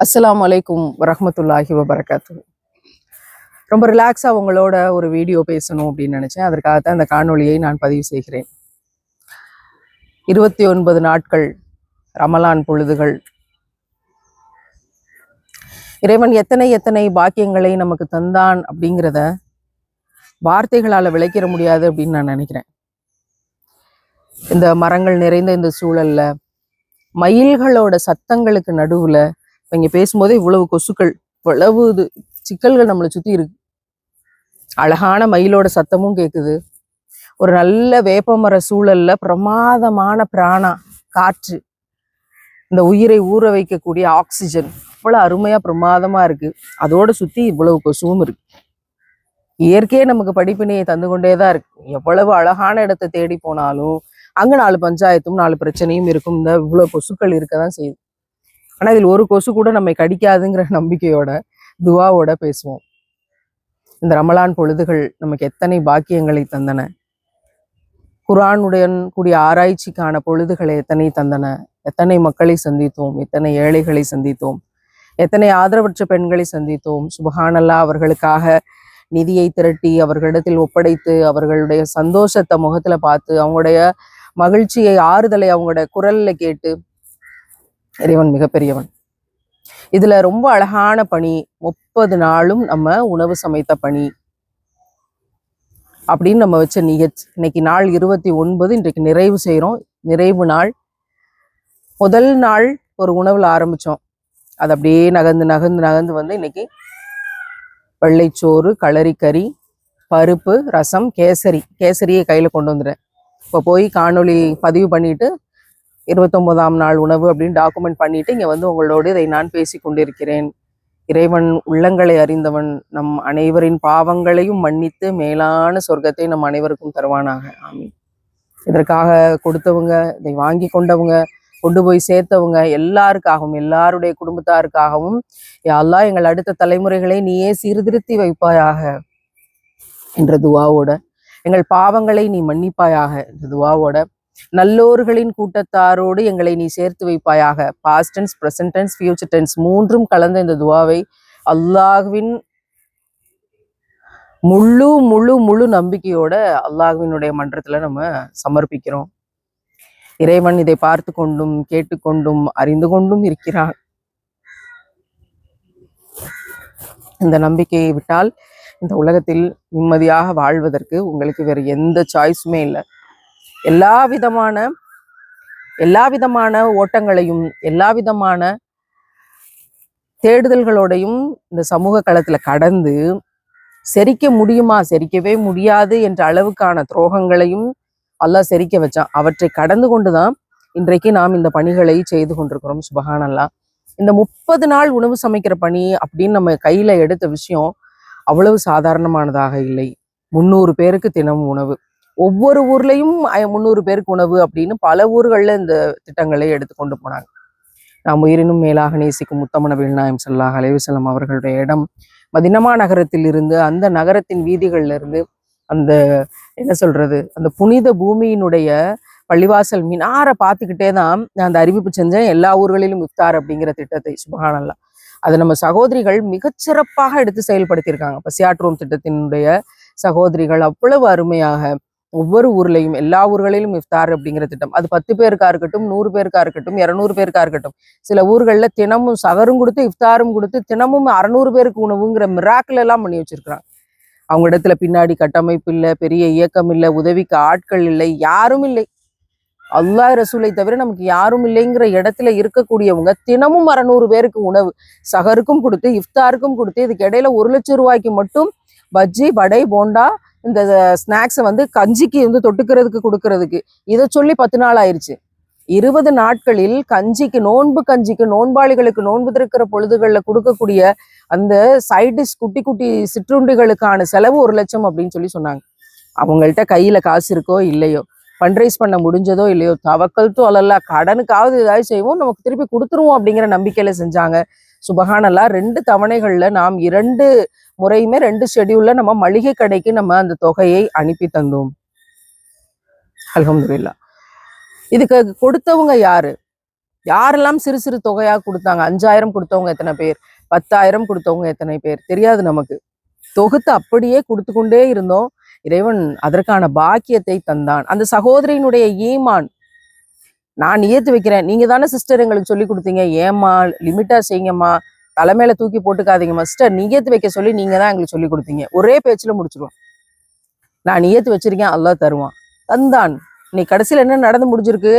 அஸ்லாம் அலைக்கும் வரமத்துல்லாஹி வபரகாத்து ரொம்ப ரிலாக்ஸாக உங்களோட ஒரு வீடியோ பேசணும் அப்படின்னு நினச்சேன். அதற்காகத்தான் இந்த காணொலியை நான் பதிவு செய்கிறேன். இருபத்தி ஒன்பது நாட்கள் ரமலான் பொழுதுகள். இறைவன் எத்தனை எத்தனை பாக்கியங்களை நமக்கு தந்தான் அப்படிங்கிறத வார்த்தைகளால் விளைக்கிற முடியாது அப்படின்னு நான் நினைக்கிறேன். இந்த மரங்கள் நிறைந்த இந்த சூழல்ல மயில்களோட சத்தங்களுக்கு நடுவுல இப்ப இங்க பேசும்போதே இவ்வளவு கொசுக்கள் இவ்வளவு இது சிக்கல்கள் நம்மளை சுற்றி இருக்கு. அழகான மயிலோட சத்தமும் கேக்குது. ஒரு நல்ல வேப்பமர சூழல்ல பிரமாதமான பிராணா காற்று. இந்த உயிரை ஊற வைக்கக்கூடிய ஆக்சிஜன். அவ்வளோ அருமையா பிரமாதமா இருக்கு. அதோட சுத்தி இவ்வளவு கொசுவும் இருக்கு. இயற்கையே நமக்கு படிப்பினையை தந்து கொண்டே தான் இருக்கு. எவ்வளவு அழகான இடத்தை தேடி போனாலும் அங்க நாலு பஞ்சாயத்தும் நாலு பிரச்சனையும் இருக்கும். இந்த இவ்வளோ கொசுக்கள் இருக்க தான் செய்யுது. ஆனா இதில் ஒரு கொசு கூட நம்மை கடிக்காதுங்கிற நம்பிக்கையோட துவாவோட பேசுவோம். இந்த ரமலான் பொழுதுகள் நமக்கு எத்தனை பாக்கியங்களை தந்தன? குரானுடன் கூடிய ஆராய்ச்சிக்கான பொழுதுகளை எத்தனை தந்தன? எத்தனை மக்களை சந்தித்தோம்? எத்தனை ஏழைகளை சந்தித்தோம்? எத்தனை ஆதரவற்ற பெண்களை சந்தித்தோம்? சுபஹானல்லா அவர்களுக்காக நிதியை திரட்டி அவர்களிடத்தில் ஒப்படைத்து அவர்களுடைய சந்தோஷத்தை முகத்துல பார்த்து அவங்களுடைய மகிழ்ச்சியை ஆறுதலை அவங்களோட குரல்ல கேட்டு இறைவன் மிகப்பெரியவன். இதுல ரொம்ப அழகான பணி முப்பது நாளும் நம்ம உணவு சமைத்த பணி அப்படின்னு நம்ம வச்ச நிகழ்ச்சி. இன்னைக்கு நாள் இருபத்தி ஒன்பது இன்றைக்கு நிறைவு செய்கிறோம் நிறைவு நாள். முதல் நாள் ஒரு உணவில் ஆரம்பிச்சோம். அது அப்படியே நகர்ந்து நகர்ந்து நகர்ந்து வந்து இன்னைக்கு வெள்ளைச்சோறு களரிக்கறி பருப்பு ரசம் கேசரி. கேசரியை கையில் கொண்டு வந்துடுறேன் இப்போ போய் காணொளி பதிவு பண்ணிட்டு இருபத்தொன்பதாம் நாள் உணவு அப்படின்னு டாக்குமெண்ட் பண்ணிட்டு இங்கே வந்து உங்களோடு இதை நான் பேசி கொண்டிருக்கிறேன். இறைவன் உள்ளங்களை அறிந்தவன் நம் அனைவரின் பாவங்களையும் மன்னித்து மேலான சொர்க்கத்தை நம் அனைவருக்கும் தருவானாக. ஆமீன். இதற்காக கொடுத்தவங்க இதை வாங்கி கொண்டவங்க கொண்டு போய் சேர்த்தவங்க எல்லாருக்காகவும் எல்லாருடைய குடும்பத்தாருக்காகவும் எல்லாம் எங்கள் அடுத்த தலைமுறைகளை நீயே சீர்திருத்தி வைப்பாயாக என்ற துவாவோட எங்கள் பாவங்களை நீ மன்னிப்பாயாக என்ற துவாவோட நல்லோர்களின் கூட்டத்தாரோடு எங்களை நீ சேர்த்து வைப்பாயாக. Past tense present tense future tense மூன்றும் கலந்த இந்த துவாவை அல்லாஹ்வின் முழு முழு முழு நம்பிக்கையோட அல்லாஹ்வினுடைய மன்றத்துல நம்ம சமர்ப்பிக்கிறோம். இறைவன் இதை பார்த்து கொண்டும் கேட்டுக்கொண்டும் அறிந்து கொண்டும் இருக்கிறான். இந்த நம்பிக்கையை விட்டால் இந்த உலகத்தில் நிம்மதியாக வாழ்வதற்கு உங்களுக்கு வேற எந்த சாய்ஸுமே இல்லை. எல்லா விதமான எல்லா விதமான ஓட்டங்களையும் எல்லா விதமான தேடுதல்களோடையும் இந்த சமூக களத்துல கடந்து செரிக்க முடியுமா செரிக்கவே முடியாது என்ற அளவுக்கான துரோகங்களையும் அல்லாஹ் செரிக்க வச்சான். அவற்றை கடந்து கொண்டு தான் இன்றைக்கு நாம் இந்த பணிகளை செய்து கொண்டிருக்கிறோம் சுபஹானல்லா. இந்த முப்பது நாள் உணவு சமைக்கிற பணி அப்படின்னு நம்ம கையில எடுத்த விஷயம் அவ்வளவு சாதாரணமானதாக இல்லை. முந்நூறு பேருக்கு தினமும் உணவு. ஒவ்வொரு ஊர்லேயும் முந்நூறு பேருக்கு உணவு அப்படின்னு பல ஊர்களில் இந்த திட்டங்களை எடுத்து கொண்டு போனாங்க. நாம் உயிரினும் மேலாக நேசிக்கும் முத்தமன நாயம் செல்லாஹ் அலைவசல்லம் அவர்களுடைய இடம் மதினமா நகரத்தில் இருந்து அந்த நகரத்தின் வீதிகள்ல இருந்து அந்த என்ன சொல்றது அந்த புனித பூமியினுடைய பள்ளிவாசல் மினாரை பார்த்துக்கிட்டே தான் நான் அந்த அறிவிப்பு செஞ்சேன். எல்லா ஊர்களிலும் இஃப்தார் அப்படிங்கிற திட்டத்தை சுபஹானல்லா. அதை நம்ம சகோதரிகள் மிகச்சிறப்பாக எடுத்து செயல்படுத்தியிருக்காங்க. பசியாற்றுவோம் திட்டத்தினுடைய சகோதரிகள் அவ்வளவு அருமையாக ஒவ்வொரு ஊர்லயும் எல்லா ஊர்களிலும் இஃப்தார் அப்படிங்கிற திட்டம். அது பத்து பேருக்கா இருக்கட்டும் நூறு பேருக்கா இருக்கட்டும் இரநூறு பேருக்கா இருக்கட்டும். சில ஊர்களில் தினமும் சகரும் கொடுத்து இஃப்தாரும் கொடுத்து தினமும் அறநூறு பேருக்கு உணவுங்கிற மிராக்கில் எல்லாம் பண்ணி வச்சிருக்கிறாங்க. அவங்க இடத்துல பின்னாடி கட்டமைப்பு இல்லை பெரிய இயக்கம் இல்லை உதவிக்கு ஆட்கள் இல்லை யாரும் இல்லை. அல்லாஹ் ரசூலை தவிர நமக்கு யாரும் இல்லைங்கிற இடத்துல இருக்கக்கூடியவங்க தினமும் அறநூறு பேருக்கு உணவு சகருக்கும் கொடுத்து இஃப்தாருக்கும் கொடுத்து இதுக்கு இடையில ஒரு லட்சம் ரூபாய்க்கு மட்டும் பஜ்ஜி வடை போண்டா இந்த ஸ்நாக்ஸை வந்து கஞ்சிக்கு வந்து தொட்டுக்கிறதுக்கு கொடுக்கறதுக்கு. இதை சொல்லி பத்து நாள் ஆயிருச்சு. இருபது நாட்களில் கஞ்சிக்கு நோன்பு கஞ்சிக்கு நோன்பாளிகளுக்கு நோன்பு திறக்கிற பொழுதுகளில் கொடுக்கக்கூடிய அந்த சைடிஷ் குட்டி குட்டி சிற்றுண்டிகளுக்கான செலவு ஒரு லட்சம் அப்படின்னு சொல்லி சொன்னாங்க. அவங்கள்ட்ட கையில காசு இருக்கோ இல்லையோ ஃபண்ட்ரைஸ் பண்ண முடிஞ்சதோ இல்லையோ தவக்கல் தோலல்ல கடனுக்காவது ஏதாவது செய்வோம் நமக்கு திருப்பி கொடுத்துருவோம் அப்படிங்கிற நம்பிக்கையில் செஞ்சாங்க. சுபகானல்லா ரெண்டு தவணைகள்ல நாம் இரண்டு முறையுமே ரெண்டு ஷெடியூல்ல நம்ம மளிகை கடைக்கு நம்ம அந்த தொகையை அனுப்பி தந்தோம். அலமதுல்லா இதுக்கு கொடுத்தவங்க யாரு? யாரெல்லாம் சிறு சிறு தொகையா கொடுத்தாங்க? அஞ்சாயிரம் கொடுத்தவங்க எத்தனை பேர்? பத்தாயிரம் கொடுத்தவங்க எத்தனை பேர்? தெரியாது நமக்கு. தொகுத்து அப்படியே கொடுத்து கொண்டே இருந்தோம். இறைவன் அதற்கான பாக்கியத்தை தந்தான். அந்த சகோதரியினுடைய ஈமான் நான் ஏற்று வைக்கிறேன். நீங்க தானே சிஸ்டர் எங்களுக்கு சொல்லி கொடுத்தீங்க. ஏம்மா லிமிட்டாக செய்யுங்கம்மா தலைமையில தூக்கி போட்டுக்காதீங்கம்மா. சிஸ்டர் ஏற்று வைக்க சொல்லி நீங்க தான் எங்களுக்கு சொல்லி கொடுத்தீங்க. ஒரே பேச்சில் முடிச்சிருவோம். நான் ஏற்று வச்சிருக்கேன். அல்லா தருவான். தந்தான். நீ கடைசியில் என்ன நடந்து முடிஞ்சிருக்கு?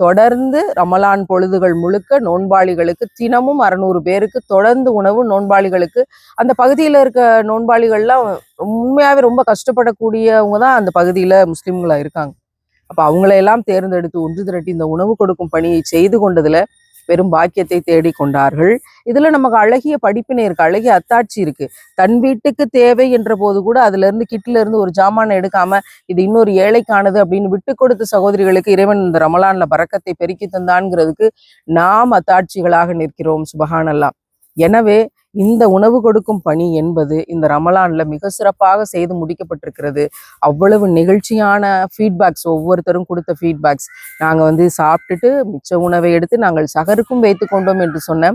தொடர்ந்து ரமலான் பொழுதுகள் முழுக்க நோன்பாளிகளுக்கு தினமும் அறநூறு பேருக்கு தொடர்ந்து உணவு நோன்பாளிகளுக்கு அந்த பகுதியில் இருக்க நோன்பாளிகள்லாம் உண்மையாவே ரொம்ப கஷ்டப்படக்கூடியவங்க தான் அந்த பகுதியில முஸ்லீம்களாக இருக்காங்க. அப்ப அவங்களையெல்லாம் தேர்ந்தெடுத்து ஒன்று திரட்டி இந்த உணவு கொடுக்கும் பணியை செய்து கொண்டதுல பெரும் பாக்கியத்தை தேடி கொண்டார்கள். இதுல நமக்கு அழகிய படிப்பினை இருக்கு அழகிய அத்தாட்சி இருக்கு. தன் வீட்டுக்கு தேவை என்ற போது கூட அதுல இருந்து கிட்ல இருந்து ஒரு ஜாமானை எடுக்காம இது இன்னொரு ஏழைக்கானது அப்படின்னு விட்டு கொடுத்த சகோதரிகளுக்கு இறைவன் இந்த ரமலான்ல பறக்கத்தை பெருக்கி தந்தான்ங்கிறதுக்கு நாம் அத்தாட்சிகளாக நிற்கிறோம் சுபகானல்லாம் எனவே இந்த உணவு கொடுக்கும் பணி என்பது இந்த ரமலான்ல மிக சிறப்பாக செய்து முடிக்கப்பட்டிருக்கிறது. அவ்வளவு நிகழ்ச்சியான ஃபீட்பேக்ஸ் ஒவ்வொருத்தரும் கொடுத்த ஃபீட்பேக்ஸ் நாங்கள் வந்து சாப்பிட்டுட்டு மிச்ச உணவை எடுத்து நாங்கள் சகருக்கும் வைத்து கொண்டோம் என்று சொன்ன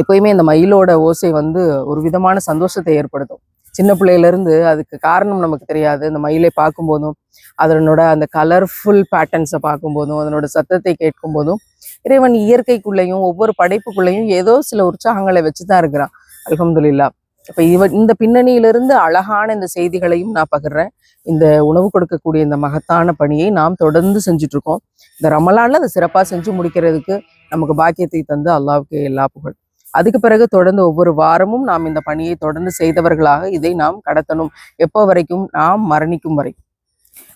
எப்பயுமே இந்த மயிலோட ஓசை வந்து ஒரு விதமான சந்தோஷத்தை ஏற்படுத்தும். சின்ன பிள்ளையிலேருந்து அதுக்கு காரணம் நமக்கு தெரியாது. இந்த மயிலை பார்க்கும்போதும் அதனோட அந்த கலர்ஃபுல் பேட்டர்ன்ஸை பார்க்கும்போதும் அதனோட சத்தத்தை கேட்கும்போதும் இறைவன் இயற்கைக்குள்ளேயும் ஒவ்வொரு படைப்புக்குள்ளேயும் ஏதோ சில உற்சாகங்களை வச்சுதான் இருக்கிறான். அலமதுல்லா இப்ப இவ இந்த பின்னணியிலிருந்து அழகான இந்த செய்திகளையும் நான் பகிர்றேன். இந்த உணவு கொடுக்கக்கூடிய இந்த மகத்தான பணியை நாம் தொடர்ந்து செஞ்சுட்டு இருக்கோம் இந்த ரமலானில் அதை சிறப்பா செஞ்சு முடிக்கிறதுக்கு நமக்கு பாக்கியத்தை தந்து அல்லாவுக்கு எல்லா புகழ். அதுக்கு பிறகு தொடர்ந்து ஒவ்வொரு வாரமும் நாம் இந்த பணியை தொடர்ந்து செய்தவர்களாக இதை நாம் கடத்தணும். எப்போ வரைக்கும்? நாம் மரணிக்கும் வரை.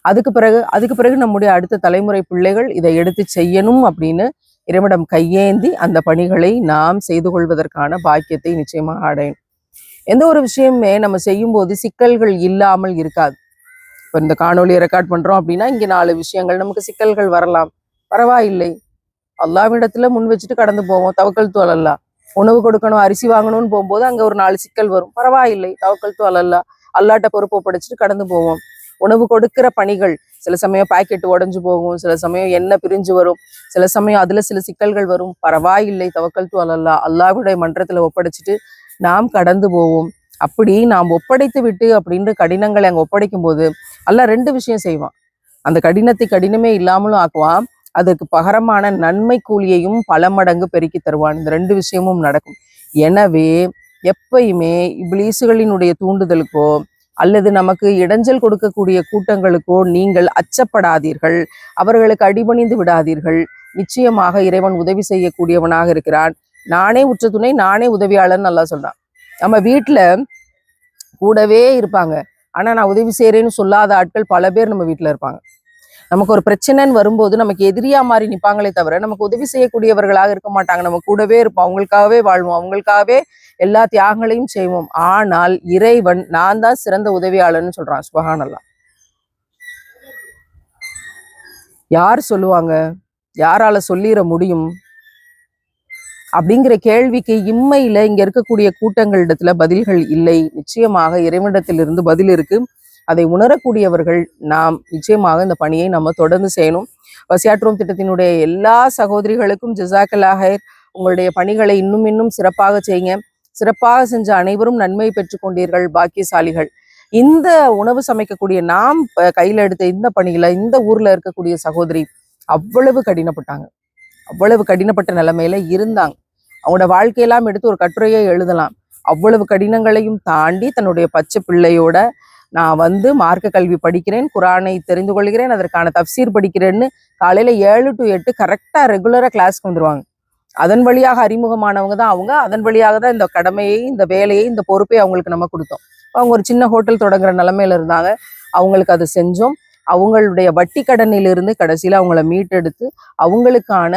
அதுக்கு பிறகு அதுக்கு பிறகு நம்முடைய அடுத்த தலைமுறை பிள்ளைகள் இதை எடுத்து செய்யணும் அப்படின்னு இறைவிடம் கையேந்தி அந்த பணிகளை நாம் செய்து கொள்வதற்கான பாக்கியத்தை நிச்சயமாக அடையணும். எந்த ஒரு விஷயமே நம்ம செய்யும்போது சிக்கல்கள் இல்லாமல் இருக்காது. இப்போ இந்த காணொலியை ரெக்கார்ட் பண்றோம் அப்படின்னா இங்க நாலு விஷயங்கள் நமக்கு சிக்கல்கள் வரலாம். பரவாயில்லை. அல்லாவிடத்தில் முன் வச்சுட்டு கடந்து போவோம். தவக்கல் தோல் உணவு கொடுக்கணும் அரிசி வாங்கணும்னு போகும்போது அங்க ஒரு நாலு சிக்கல் வரும். பரவாயில்லை. தவக்கல் தோல் அல்லாட்ட பொறுப்பு ஒப்படைச்சிட்டு கடந்து போவோம். உணவு கொடுக்கிற பணிகள் சில சமயம் பாக்கெட் உடஞ்சு போகும் சில சமயம் எண்ணெய் பிரிஞ்சு வரும் சில சமயம் அதுல சில சிக்கல்கள் வரும். பரவாயில்லை தவக்கல் தோல் அல்லா அல்லாஹ்வுடைய மன்றத்துல ஒப்படைச்சிட்டு நாம் கடந்து போவோம். அப்படி நாம் ஒப்படைத்து விட்டு அப்படின்ற கடினங்களை அங்கே ஒப்படைக்கும் போது அல்ல ரெண்டு விஷயம் செய்வான். அந்த கடினத்தை கடினமே இல்லாமலும் ஆக்குவான். அதற்கு பகரமான நன்மை கூலியையும் பல மடங்கு பெருக்கி தருவான். இந்த ரெண்டு விஷயமும் நடக்கும். எனவே எப்பயுமே இப்ளீசுகளினுடைய தூண்டுதலுக்கோ அல்லது நமக்கு இடைஞ்சல் கொடுக்கக்கூடிய கூட்டங்களுக்கோ நீங்கள் அச்சப்படாதீர்கள். அவர்களுக்கு அடிபணிந்து விடாதீர்கள். நிச்சயமாக இறைவன் உதவி செய்யக்கூடியவனாக இருக்கிறான். நானே உற்ற துணை நானே உதவியாளர்னு நல்லா சொல்றான். நம்ம வீட்டுல கூடவே இருப்பாங்க. ஆனா நான் உதவி செய்யறேன்னு சொல்லாத ஆட்கள் பல பேர் நம்ம வீட்டுல இருப்பாங்க. நமக்கு ஒரு பிரச்சனைன்னு வரும்போது நமக்கு எதிரியா மாறி நிப்பாங்களே தவிர நமக்கு உதவி செய்யக்கூடியவர்களாக இருக்க மாட்டாங்க. நம்ம கூடவே இருப்போம். அவங்களுக்காகவே வாழ்வோம். அவங்களுக்காகவே எல்லா தியாகங்களையும் செய்வோம். ஆனால் இறைவன் நான் தான் சிறந்த உதவியாளர்னு சொல்றான். சுபகானல்லாம் யார் சொல்லுவாங்க? யாரால சொல்லிட முடியும்? அப்படிங்கிற கேள்விக்கு இம்மையில இங்க இருக்கக்கூடிய கூட்டங்களிடத்துல பதில்கள் இல்லை. நிச்சயமாக இறைவனிடத்திலிருந்து பதில் இருக்கு. அதை உணரக்கூடியவர்கள் நாம் நிச்சயமாக இந்த பணியை நம்ம தொடர்ந்து செய்யணும். வசியாற்றுவோம் திட்டத்தினுடைய எல்லா சகோதரிகளுக்கும் ஜிசாக்கலாக உங்களுடைய பணிகளை இன்னும் இன்னும் சிறப்பாக செய்யுங்க. சிறப்பாக செஞ்ச அனைவரும் நன்மை பெற்றுக்கொண்டீர்கள் பாக்கியசாலிகள். இந்த உணவு சமைக்கக்கூடிய நாம் கையில் கையில எடுத்த இந்த பணியில இந்த ஊர்ல இருக்கக்கூடிய சகோதரி அவ்வளவு கடினப்பட்டாங்க. அவ்வளவு கடினப்பட்ட நிலைமையில இருந்தாங்க. அவங்களோட வாழ்க்கையெல்லாம் எடுத்து ஒரு கட்டுரையை எழுதலாம். அவ்வளவு கடினங்களையும் தாண்டி தன்னுடைய பச்சை பிள்ளையோட நான் வந்து மார்க்க கல்வி படிக்கிறேன் குரானை தெரிந்து கொள்கிறேன் அதற்கான தப்சீர் படிக்கிறேன்னு காலையில ஏழு டு எட்டு கரெக்டா ரெகுலரா கிளாஸ்க்கு வந்துருவாங்க. அதன் வழியாக அறிமுகமானவங்க தான் அவங்க. அதன் வழியாக தான் இந்த கடமையை இந்த வேலையை இந்த பொறுப்பை அவங்களுக்கு நம்ம கொடுத்தோம். அவங்க ஒரு சின்ன ஹோட்டல் தொடங்குற நிலமையில இருந்தாங்க. அவங்களுக்கு அதை செஞ்சோம். அவங்களுடைய வட்டி கடனிலிருந்து கடைசியில் அவங்கள மீட்டெடுத்து அவங்களுக்கான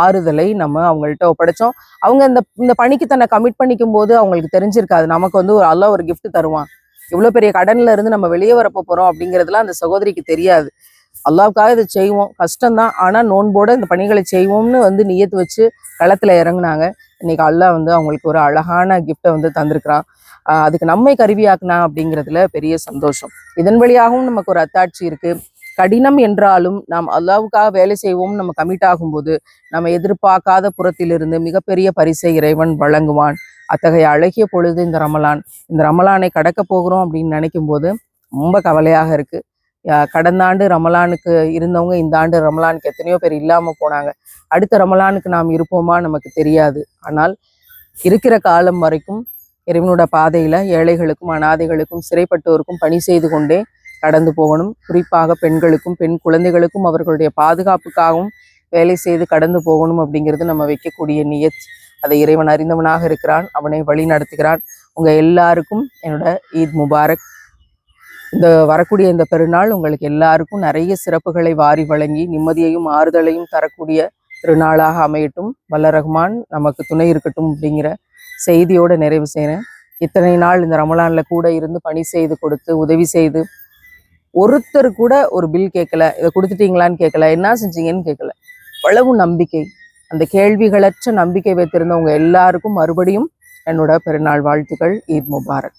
ஆறுதலை நம்ம அவங்கள்ட்ட ஒப்படைச்சோம். அவங்க இந்த இந்த பணிக்கு தன்னை கமிட் பண்ணிக்கும் போது அவங்களுக்கு தெரிஞ்சிருக்காது. நமக்கு வந்து ஒரு அல்ல ஒரு கிஃப்ட் தருவான். இவ்வளோ பெரிய கடன்ல இருந்து நம்ம வெளியே வரப்போ போகிறோம் அப்படிங்கிறதுலாம் அந்த சகோதரிக்கு தெரியாது. அல்லாவுக்காக இதை செய்வோம். கஷ்டம்தான். ஆனா நோன்போட இந்த பணிகளை செய்வோம்னு வந்து நியத்து வச்சு களத்துல இறங்குனாங்க. இன்னைக்கு அல்லா வந்து அவங்களுக்கு ஒரு அழகான கிஃப்டை வந்து தந்திருக்கிறான். அதுக்கு நம்மை கருவியாக்குனா அப்படிங்கிறதுல பெரிய சந்தோஷம். இதன் வழியாகவும் நமக்கு ஒரு அத்தாட்சி இருக்கு. கடினம் என்றாலும் நாம் அல்லாவுக்காக வேலை செய்வோம் நம்ம கமிட் ஆகும்போது நம்ம எதிர்பார்க்காத புறத்திலிருந்து மிகப்பெரிய பரிசை இறைவன் வழங்குவான். அத்தகைய அழகிய பொழுது இந்த ரமலான். இந்த ரமலானை கடக்க போகிறோம் அப்படின்னு நினைக்கும் போது ரொம்ப கவலையாக இருக்கு. கடந்த ஆண்டு ரமலானுக்கு இருந்தவங்க இந்த ஆண்டு ரமலானுக்கு எத்தனையோ பேர் இல்லாமல் போனாங்க. அடுத்த ரமலானுக்கு நாம் இருப்போமா நமக்கு தெரியாது. ஆனால் இருக்கிற காலம் வரைக்கும் இறைவனோட பாதையில் ஏழைகளுக்கும் அனாதைகளுக்கும் சிறைப்பட்டோருக்கும் பணி செய்து கொண்டே கடந்து போகணும். குறிப்பாக பெண்களுக்கும் பெண் குழந்தைகளுக்கும் அவர்களுடைய பாதுகாப்புக்காகவும் வேலை செய்து கடந்து போகணும் அப்படிங்கிறது நம்ம வைக்கக்கூடிய நியத். அதை இறைவன் அறிந்தவனாக இருக்கிறான் அவனை வழி நடத்துகிறான் உங்கள் எல்லாருக்கும் என்னோட ஈத் முபாரக். இந்த வரக்கூடிய இந்த பெருநாள் உங்களுக்கு எல்லாருக்கும் நிறைய சிறப்புகளை வாரி வழங்கி நிம்மதியையும் ஆறுதலையும் தரக்கூடிய திருநாளாக அமையட்டும். வல்ல ரஹ்மான் நமக்கு துணை இருக்கட்டும் அப்படிங்கிற செய்தியோடு நிறைவு செய்கிறேன் இத்தனை நாள் இந்த ரமலானில் கூட இருந்து பணி செய்து கொடுத்து உதவி செய்து ஒருத்தர் கூட ஒரு பில் கேட்கல. இதை கொடுத்துட்டீங்களான்னு கேட்கல. என்ன செஞ்சீங்கன்னு கேட்கல. அவ்வளவு நம்பிக்கை. அந்த கேள்விகளற்ற நம்பிக்கை வைத்திருந்தவங்க எல்லாருக்கும் மறுபடியும் என்னோட பெருநாள் வாழ்த்துக்கள். ஈத் முபாரக்.